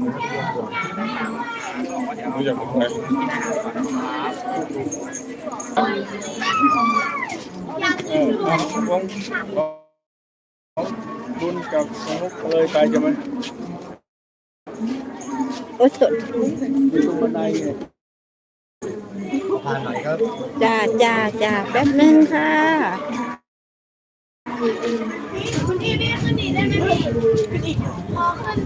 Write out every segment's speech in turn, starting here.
รู้จักไหมเออเอาวงของบุญกับสนุกเลยไปจะไหมโอ้สดอยู่ตรงบันไดผ่านหน่อยครับจ้าจ้าจ้าแป๊บนึงค่ะคุณที่เรียกคนอีกได้ไหมพี่พอขึ้น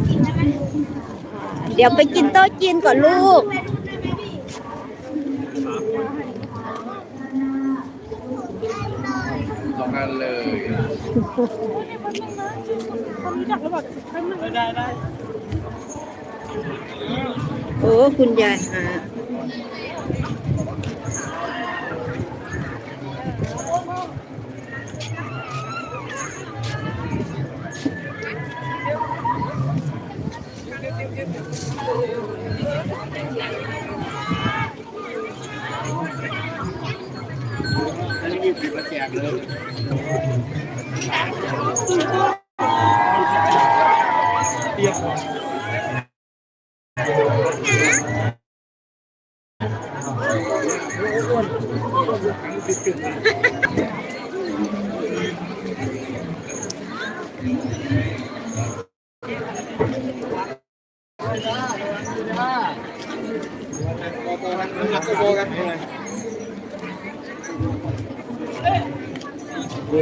เดี๋ยวไปกินโต๊ะจีนก่อนลูก สองอันเลยโอ้คุณยาย หา ไ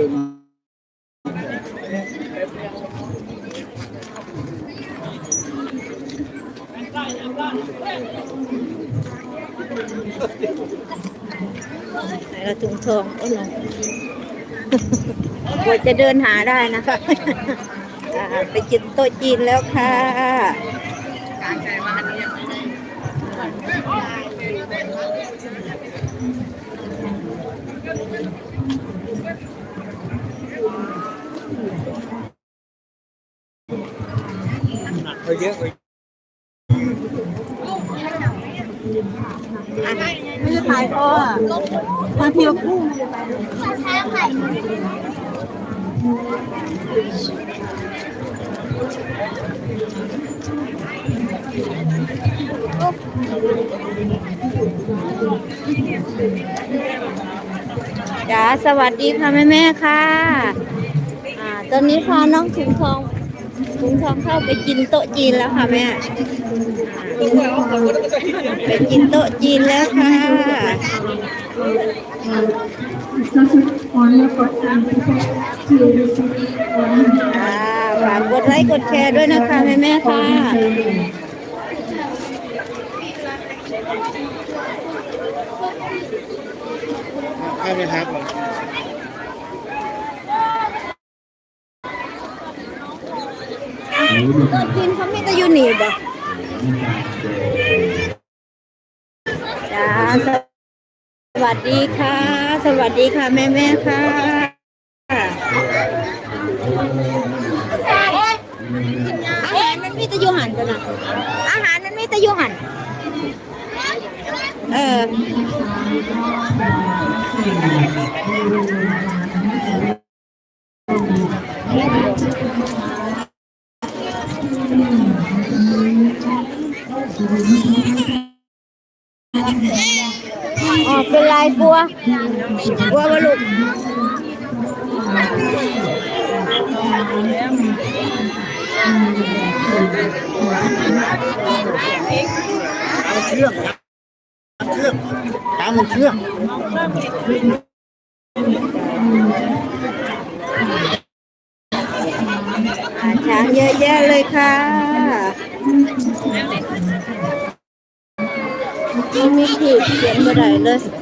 หนละถุงทองโอ้ยน้องกว่าจะเดินหาได้นะคะ ไปกินโต๊ะจีนแล้วค่ะไป เยอะไปไม่ได้ขายพ่อมาเที่ยวคู่จ้าสวัสดีค่ะแม่แม่ค่ะ อ่า ตอนนี้พาน้องถุงทอง ถุงทองเข้าไปกินโต๊ะจีนแล้วค่ะแม่ไปกินโต๊ะจีนแล้วค่ะ ฝากกดไลค์กดแชร์ด้วยนะคะแม่แม่ค่ะให้ไหมครับ ต๊ะจีนเขาไมีแต่อยู่นี่บ่จ้าสวัสดีค่ะ สวัสดีค่ะ แม่แม่ค่ะอาหารมันมีแต่อยู่หันกันนะอาหารมันไมีแต่อยู่หันเออ ลายบัวบัววะลูกเชื่องเชื่องตามมันเชื่องอาช้างเยอะแยะเลยค่ะยังไม่ขีดเขียนบ่ได้เลย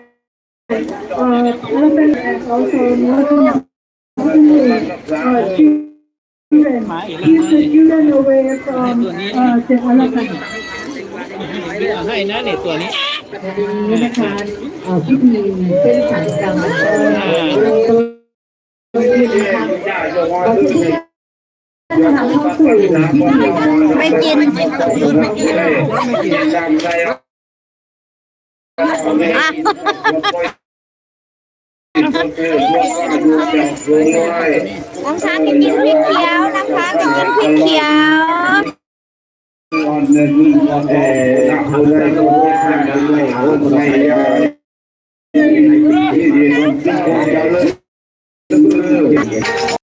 uh, elephant and also not uh, children, keep the children away from uh, the elephant. เอาให้นะเนี่ยตัวนี้นี้นะคะเอ่อพิธีเส้นผ่านกรรมนะคะเริ่มต้นี่นะคะเราจะที่จะทำเข้าสู่พิธีไม่กิน น้ำช้างจะกินพริกเขียวน้ำค้างจะกินพริกเขียว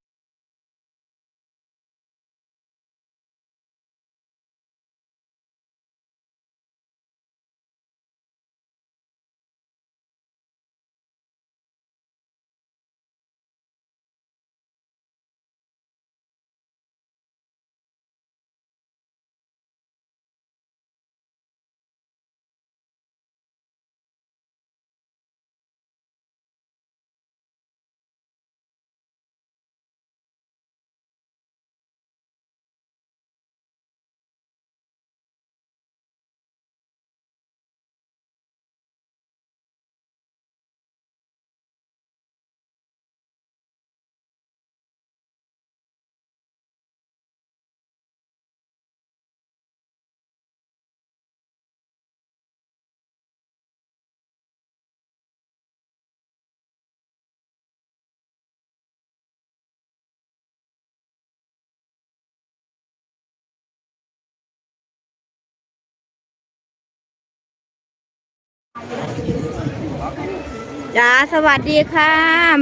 จ้าสวัสดีค่ะ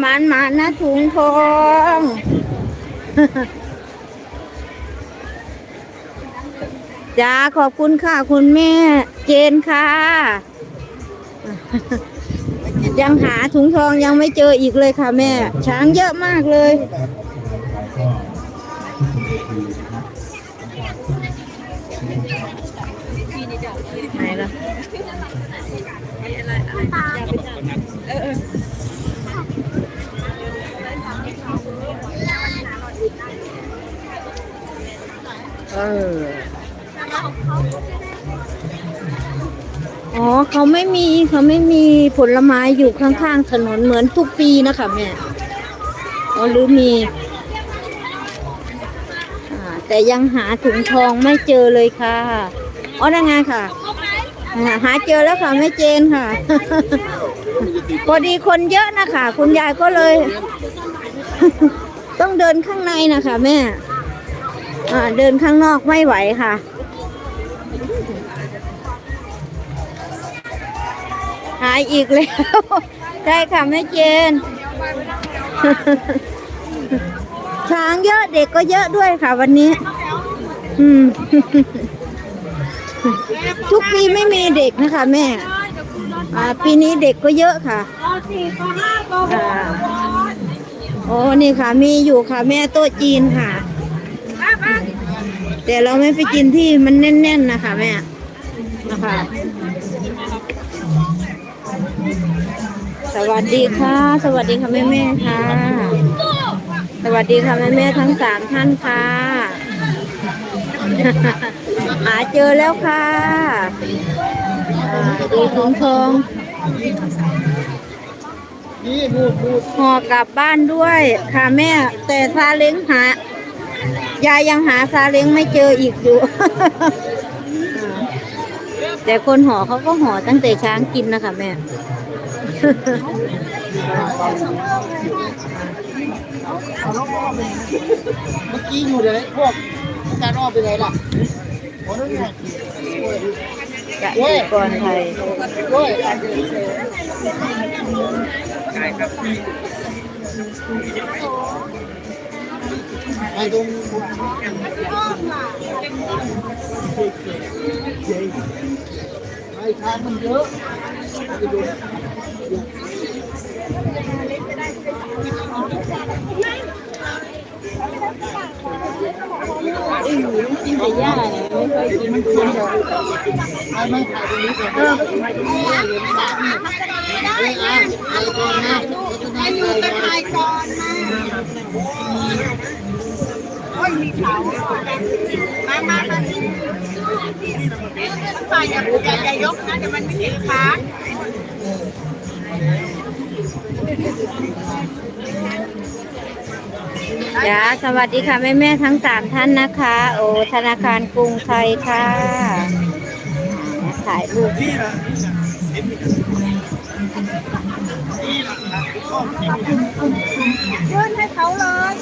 หมันหมันนะถุงทองจ้าขอบคุณค่ะ คุณแม่เจนค่ะ ยังหาถุงทองยังไม่เจออีกเลยค่ะแม่ ช้างเยอะมากเลย ไหนล่ะ ออ๋อเขาไม่มีเขาไม่มีผลไม้อยู่ข้างๆถนนเหมือนทุกปีนะคะแม่อ๋อหรือมีอแต่ยังหาถุงทองไม่เจอเลยค่ะอ๋อนั่นไงค่ะ หาเจอแล้วค่ะแม่เจนค่ะ พอดีคนเยอะนะคะคุณยายก็เลย ต้องเดินข้างในนะคะแม่ เดินข้างนอกไม่ไหวค่ะ หายอีกแล้ว ใช่ค่ะแม่เจน ช้างเยอะเด็กก็เยอะด้วยค่ะวันนี้ อืม ทุกปีไม่มีเด็กนะคะแม่อ่าปีนี้เด็กก็เยอะค่ะอ่าโอ้นี่ค่ะมีอยู่ค่ะแม่โต๊ะจีนค่ะ แต่เราไม่ไปกินที่มันแน่น ๆ นะคะแม่นะคะ สวัสดีค่ะ สวัสดีค่ะแม่แม่ๆค่ะ สวัสดีค่ะแม่แม่ๆทั้งสามท่านค่ะ หาเจอแล้วค่ะอ่าดูถุงทองห่อกลับบ้านด้วยค่ะแม่ แต่ซาเล้งหา ยายยังหาซาเล้งไม่เจออีกอยู่ แต่คนห่อเขาก็ห่อตั้งแต่ช้างกินนะคะแม่เมื่อกี้อยู่ไหนพวกการอ้อมไปไหนล่ะกะทิกรไทยโอ้ยไปตรงไอ้ทางมันเยอะกินแต่หญ้าเนี่ยไม่ค่อยกินดูเถอะไปไม่ถ่ายตรง นี้ก่อนเออเอ้ยอะไปก่อนนะไปอยู่กันถ่ายก่อ นนะโอ้ยมีเสามามามาฝ่ายอย่าอย่าอย่ายกนะเดี๋ยวมันไม่เห็นขาจ้าสวัสดีค่ะ แม่แม่ๆทั้งสามท่านนะคะ โอ้ธนาคารกรุงไทยค่ะถ่ายรูป ยื่นให้เขาเลย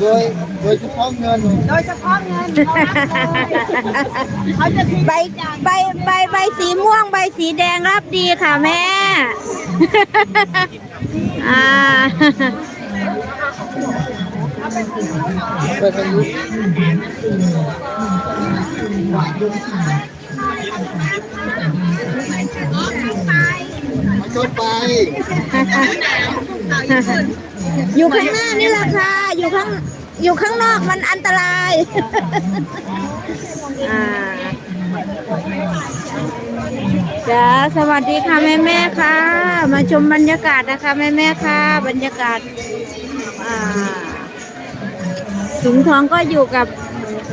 โดยโดยเฉพาะเงินโดยเฉพาะเงินเขาจะทิ้งใบใบใบใบสีม่วงใบสีแดงรับดีค่ะแม่ อ่าไปทางนู้ นมันก็ไปอยู่ข้างหน้านี่แหละค่ะ อยู่ข้าง อยู่ข้างนอกมันอันตรายอ่าจ้าสวัสดีค่ะแม่แม่ค่ะ มาชมบรรยากาศนะคะแม่แม่ค่ะ บรรยากาศถุงทองก็อยู่กับ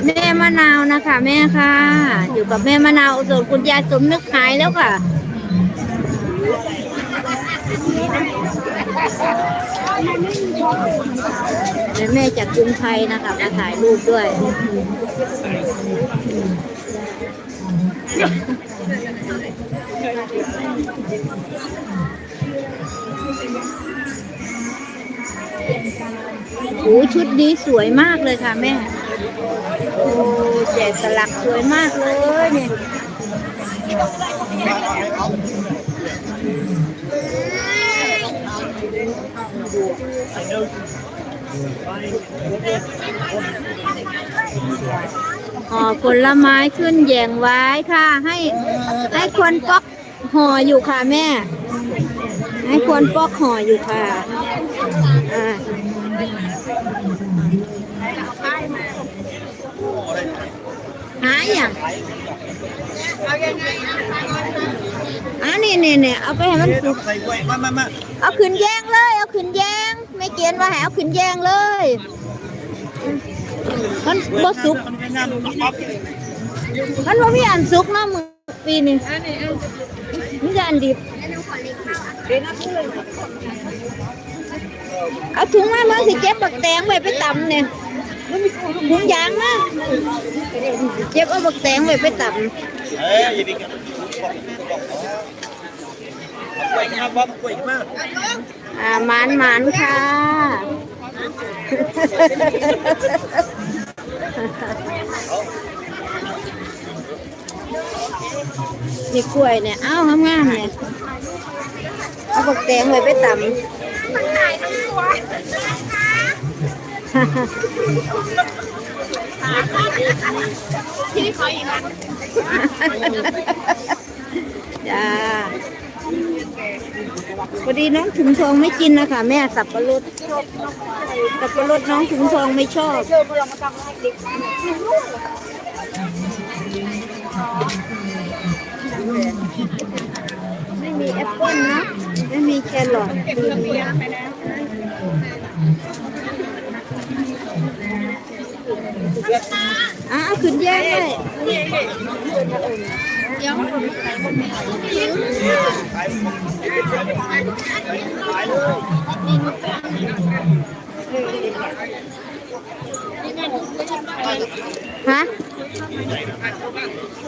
แม่มะนาวนะคะ แม่ค่ะ อยู่กับแม่มะนาวส่วนคุณยายสมนึกหายแล้วค่ะ แม่แม่จากกรุงไทยนะคะมาถ่ายรูปด้วยโอ้ชุดนี้สวยมากเลยค่ะแม่ โอ้แจกสลักสวยมากเลยเนี่ย ห่อผลไม้ขึ้นแยงไว้ค่ะ ให้ให้ควรปอกห่ออยู่ค่ะแม่ ให้ควรปอกห่ออยู่ค่ะอ่าหาอย่างเอายังไงนะอ่านี่นี่นี่เอาไปให้มันสุกใส่ไว้มามามาเอาขึ้นแยง เลยเอาขึ้นแยงไม่เกณฑ์ว่าให้เอาขึ้นแยงเลย มันบ่สุกมันงานป๊อปมันว่ามีอันสุกเนาะมือปีนี้มีแต่อันดิบเอาถุงมาเมื่อสิเก็บบักแตงไว้ไปตำเนี่ยถุงยางมาเก็บเอาบักแตงไว้ไปตเอ้ยอย่าดิ้งกล้วยมาป๊อปกล้วยมาำ อ่าหมานหมานค่ะ นี่กล้วยเนี่ย เอ้างามๆเนี่ยเอาบักแตงไว้ไปตำจ้า พอดีน้องถุงทองไม่กินนะคะแม่สับปะรดสับปะรดน้องถุงทองไม่ชอบไม่มีแอปเปิ้ลนะไม่มีแครอทอะเอาขึ้นแยกเลย ฮะ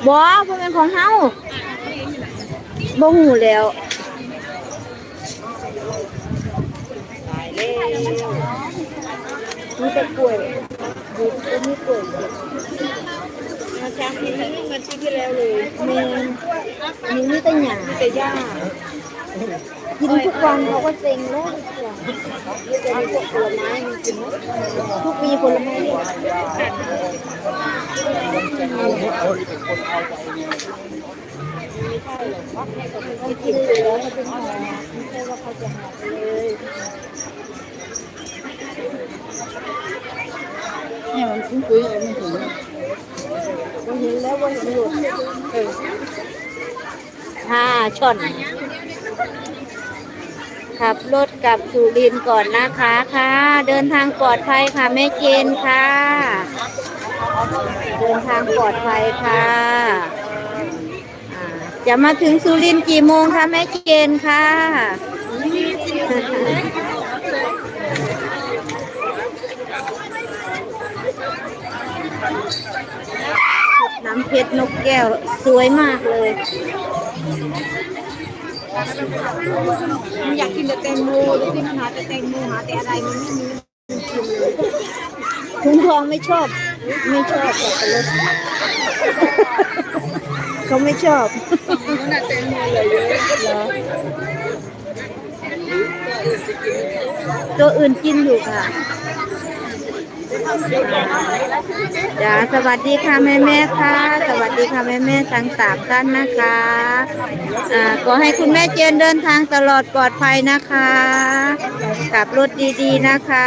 บอเพื่อนของเฮาบ่หูแล้วมีแต่กล้วยดูก็มีกล้วย ช้างนี้มันปีที่แล้วเลยมนอันนี้มีแต่หญ้าแต่หญ้ากินทุกวันเขาก็เซ็งแล้วทุกวันจะมีพวกผลไม้มีกินทุกปีผลไม้เนี่กินไปแล้วเขาเป็นหอไม่ใช่ว่าเขาจะหาเลยเนี่ยมันคุ้นคุยอะไรไม่ถึง เห็นแล้ววันเห็นหลุดเออห้าช่อน ขับรถกลับสุรินทร์ก่อนนะคะค่ะ เดินทางปลอดภัยค่ะแม่เจนค่ะ เดินทางปลอดภัยค่ะจะมาถึงสุรินทร์กี่โมงคะแม่เจนค่ะ เพชรนกแก้วสวยมากเลย อยากกินแต่แตงโมที่มันหาแต่แตงโมหาแต่อะไรมันไม่มีถุงทองไม่ชอบ ไม่ชอบสับปะรดเขาไม่ชอบมันน่ะแตงโมเลยเยอะเหรอตัวอื่นกินอยู่ค่ะ จ้าสวัสดีค่ะแม่แม่ค่ะ สวัสดีค่ะแม่แม่ทั้งสามท่านนะคะอ่าขอให้คุณแม่เจนเดินทางตลอดปลอดภัยนะคะกลับรถดีๆนะคะ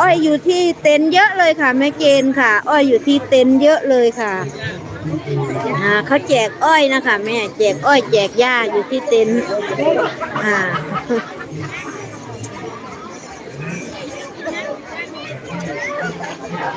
อ้อยอยู่ที่เต็นเยอะเลยค่ะแม่เกณฑ์ค่ะ อ้อยอยู่ที่เต็นเยอะเลยค่ะอ่าเขาแจกอ้อยนะคะแม่แจกอ้อยแจกหญ้าอยู่ที่เต็นอ่า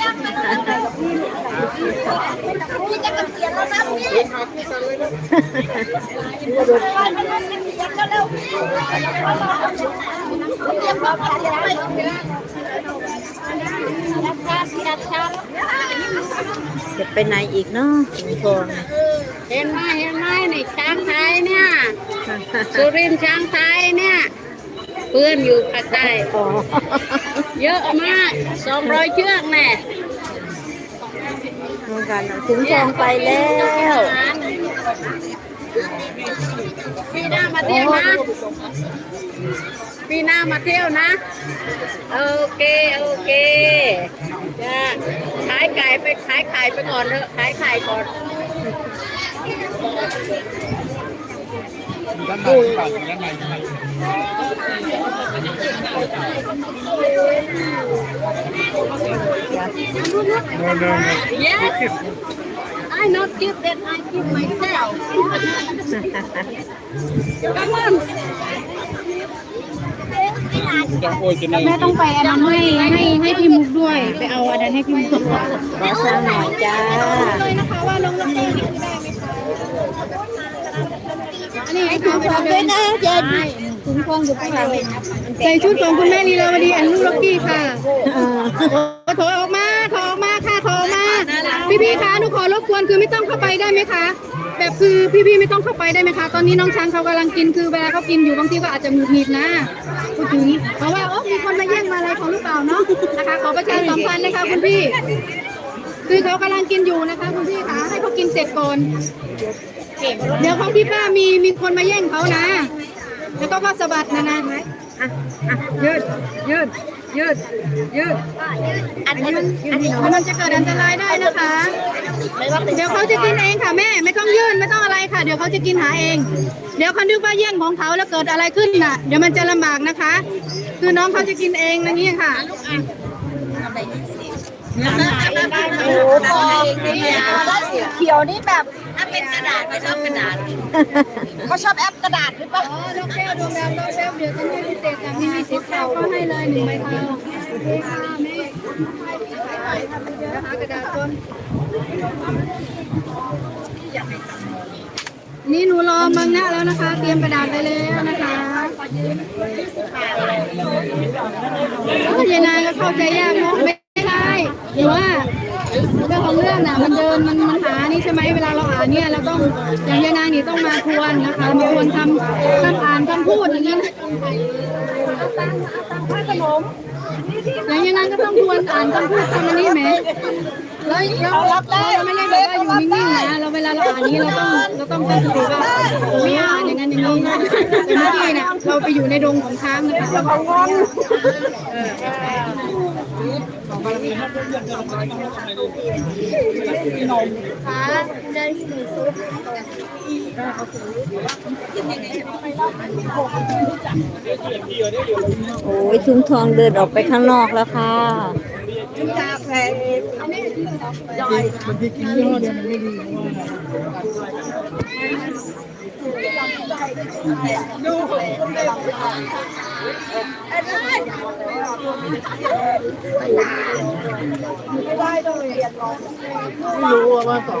พี่จะเกษียณแล้วนะพี่เตรียมตัวเกษียณเลยรักชาติรักชาติจะไปไหนอีกเนาะถุงทองเห็นไหมเห็นไหมในช้างไทยเนี่ย สุรินทร์ช้างไทยเนี่ย เพื่อนอยู่ภาคใต้อ๋อเยอะมากสองร้อยเชือกแน่เหมือนกันนะถุงทองไปแล้วปีหน้ามาเที่ยวนะปีหน้ามาเที่ยวนะ โอเค โอเคจ้าขายไก่ไปขายไข่ไปก่อนเถอะขายไข่ก่อนด้านในปากด้านในด้านใน No, no, no. Yes I not give that I give myself Come on จะโอ้ยจะในแม่ต้องไปอันนั้นให้ให้ให้พี่มุกด้วย ไปเอาอันนั้นให้พี่มุกด้วยขอสั่งหน่อยจ้าเลยนะคะว่าลงลอตเตอรี่ได้ไหมคะอันนี้ให้ถุงทองด้วยนะเจน ถุงทองอยู่ข้างหลังใส่ชุดของคุณแม่ลีลาวดีอันลูล็อกกี้ค่ะอ่าโอ้โถออกมาถอออกมาค่ะถอออกมาพี่พี่ๆคะหนูขอรบกวนคือไม่ต้องเข้าไปได้ไหมคะ แบบคือพี่พี่ๆไม่ต้องเข้าไปได้ไหมคะ ตอนนี้น้องช้างเขากำลังกินคือเวลาเขากินอยู่บางทีก็อาจจะหงุดหงิดนะพูดถึงเพราะว่าโอ้มีคนมาแย่งมาอะไรของหรือเปล่าเนาะนะคะขอประชาสัมพันธ์นะคะคุณพี่คือเขากำลังกินอยู่นะคะคุณพี่คะให้เขากินเสร็จก่อนเดี๋ยวของพี่ป้ามีมีคนมาแย่งเขานะ แล้วก็ก็สะบัดนะนะอะอะยืดยืดยืดยืดอันนี้มันอันนี้มันจะเกิดอันตรายได้นะคะ เดี๋ยวเขาจะกินเองค่ะแม่ ไม่ต้องยื่นไม่ต้องอะไรค่ะ เดี๋ยวเขาจะกินหาเอง เดี๋ยวเขานึกว่าแย่งของเขาแล้วเกิดอะไรขึ้นน่ะ เดี๋ยวมันจะลำบากนะคะ คือน้องเขาจะกินเองอย่างนี้ค่ะโอ้พอได้สีเขียวนี่แบบถ้า เป็นกระดาษเขาชอบกระดาษเขาชอบแอปกระดาษหรือเปล่าอ๋อดอกแก้วดวงดาวดอกแก้วเดี๋ยวจะให้พิเศษจากมีสีเทาก็ให้เลยหนึ่งใบเทาโอเคค่ะแม่เดี๋ยวหากระดาษก่อนนี่หนูรอมังนะแล้วนะคะ เตรียมกระดาษไปแล้วนะคะโอ้ยายนายก็เข้าใจยากเนาะไม่ได้หรือว่า เรื่องของเรื่องน่ะมันเดินมันมันหานี่ใช่ไหมเวลาเราอ่านเนี่ยเราต้องอย่างยานานี่ต้องมาทวนนะคะมาทวนคำคำอ่านคำพูดอย่างนี้นะอย่างยานายก็ต้องทวนอ่านคำพูดคำนนี้ไหมแล้วเราไม่ได้แบบว่าอยู่นิ่งๆนะเราเวลาเราอ่านนี้เราต้องเราต้องตั้งสติว่าโอ้ยอ่านอย่างนั้นอย่างนี้นะแต่เมื่อกี้เนี่ยเราไปอยู่ในดงของช้างนะคะ แล้วก็งอนโอ้ยถุงทองเดินออกไปข้างนอกแล้วค่ะบางทีกินยี่ห้อเดียมันไม่ดี เพราะว่าไม่รู้ว่าสอง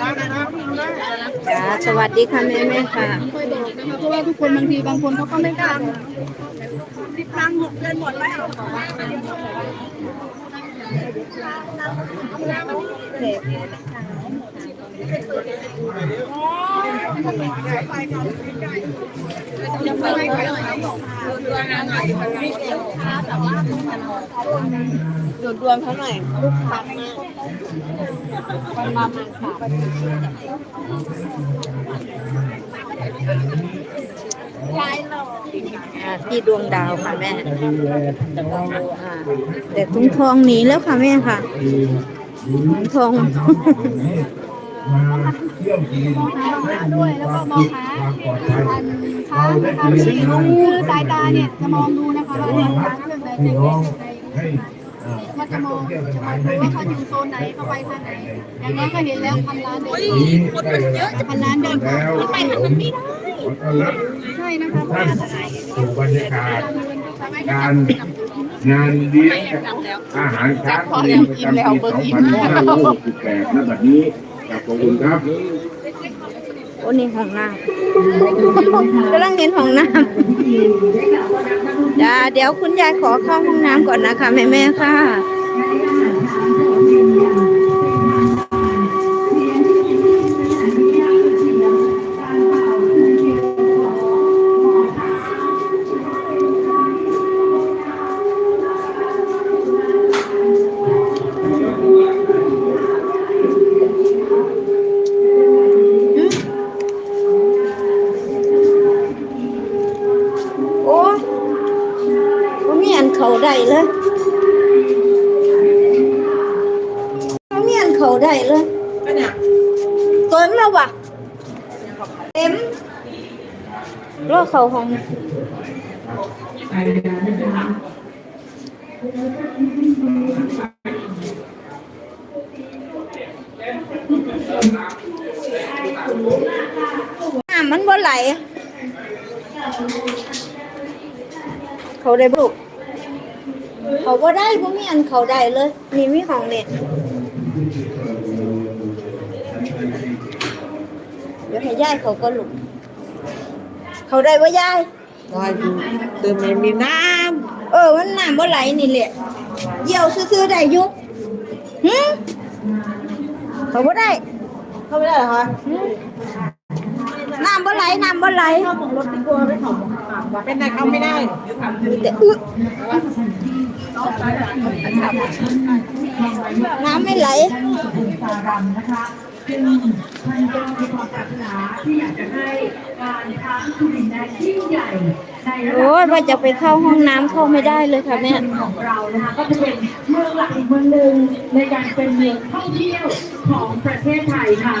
จ้าสวัสดีค่ะแม่แม่ค่ะค่อยบอกนะคะเพราะว่าทุกคนบางทีบางคนเขาก็ไม่กล้าสิบครั้งหกเดือนหมดแล้วดู ดวงเขาหน่อยลูกค้ามาอ่าพี่ดวงดาวค่ะแม่แต่ถุงทองหนีแล้วค่ะแม่ค่ะถุงทอง มาเที่ยวกินให้ด้วยแล้วก็มองหาอันช้างนะคะคือสายตาเนี่ยจะมองดูนะคะว่าช้างเครื่องใดเจ็บใดก็จะมองจะมองดูว่าเขาอยู่โซนไหนเขาไปทางไหนอย่างนี้ก็เห็นแล้วพันล้านเดินคนเยอะจะพันล้านเดินผ่านไปทางนั้นไม่ได้ใช่นะคะท่านสู่บรรยากาศการงานเลี้ยงอาหารช้างปีประจำปี2568ณบัดนี้ ขอบคุณครับโอ้นี่ห้องน้ำกำลังเห็นห้องน้ำจ้าเดี๋ยวคุณยายขอเข้าห้องน้ำก่อนนะคะแม่แม่ค่ะ รอเขาห้องน้ำมันบ่ไหล เขาได้บุกเขาก็ได้พวกมีอันเขาได้เลยนี่มีของเนี่ยเดี๋ยวให้ย่ายเขาก็หลุก เขาได้ว่าย่ายลอยเติมมีน้เออมันน้ำบ่ไหลนี่แหละเยี่ยวซื้อๆได้อยุหึเขาบ่ได้ำเข้าไม่ได้เหรอคะน้ำบ่ไหลน้ำบ่ไหลเข้าของรถดีกว่าไม่ของเป็นไรเข้าไม่ได้มีแต่อึน้ำไม่ไหลสารำนะคะ ซึ่งท่านก็มีความปรารถนาที่อยากจะให้การช้างสุรินทร์นั้นยิ่งใหญ่ในระดับโอ้ยว่าจะไปเข้าห้องน้ำเข้าไม่ได้เลยค่ะแม่ ของเรานะคะก็จะเป็นเมืองหลักอีกเมืองหนึ่งในการเป็นเมืองท่องเที่ยวของประเทศไทยค่ะ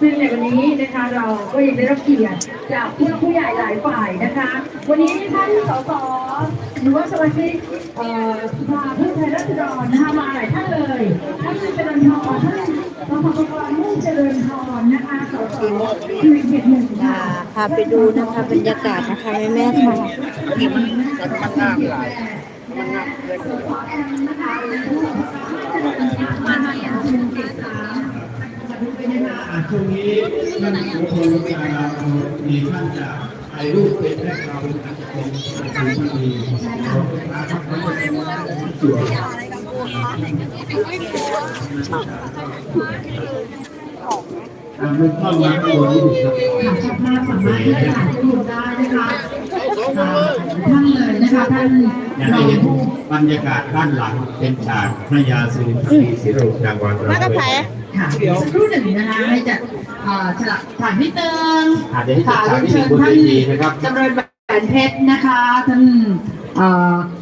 ซึ่งในวันนี้นะคะเราก็ยังได้รับเกียรติจากผู้หลักผู้ใหญ่หลายฝ่ายนะคะ วันนี้ท่านสสหรือว่าสมาชิกเอ่อสภาเพื่อไทยรัศดรนะคะมาหลายท่านเลยท่านเจริญพรท่าน รองผบมุ่งเจริญพรนะคะสสคือเขตหนึ่งค่ะพาไปดูนะคะบรรยากาศนะคะแม่แม่ค่ะช่วงนี้ท่านผู้ชมจะมีท่านจะถ่ายรูปเป็นแม่เราเป็นอันเป็นอันเป็นที่ดีเราเป็นอาชีพของเรา สวยอ่เข้ามาข้างบนนี่ครับค่ะเจ้าภาพสามารถที่จะถ่ายรูปได้นะคะอ่าท่านเลยนะคะท่านอย่างรอที่เห็นผู้บรรยากาศด้านหลังเป็นฉากพระยาสุรินทรีศิโรจางวันเราเลยค่ะเดี๋ยวสักครู่หนึ่งนะคะให้จัดอ่าฉลากถ่ายนิดนึงอาจจะให้จัดฉากที่หนึ่งบนเวทีนะครับ จำเริญแหวนเพชรนะคะท่าน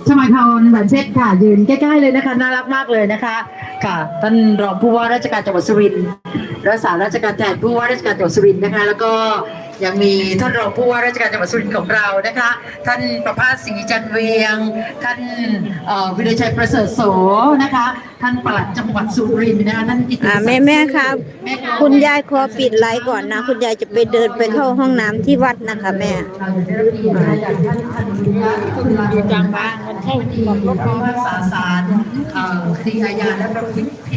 ชมัยพรแหวนเพชรค่ะ ยืนใกล้ๆเลยนะคะ น่ารักมากเลยนะคะ ค่ะ ท่านรองผู้ว่าราชการจังหวัดสุรินทร์รักษาราชการแทนผู้ว่าราชการจังหวัดสุรินทร์นะคะ แล้วก็ ยังมีท่านรองผู้ว่าราชการจังหวัดสุรินทร์ของเรานะคะ ท่านประภาสศรีจันเวียง ท่านเอ่อวิรชัยประเสริฐโสนะคะ ท่านปลัดจังหวัดสุรินทร์นะคะท่านกิติอ่าศักดิ์แม่แม่ครับแม่รับ คุณยายขอปิดไลฟ์ก่อนนะ คุณยายจะไปเดินไปเข้าห้องน้ำที่วัดนะคะแม่เราจะได้รับเกียรติมาจากท่านอนุญาตคุณลาจางบ้างมันเข้าที่รถพิพากษาศาลเอ่อคดีอาญาและประพฤติ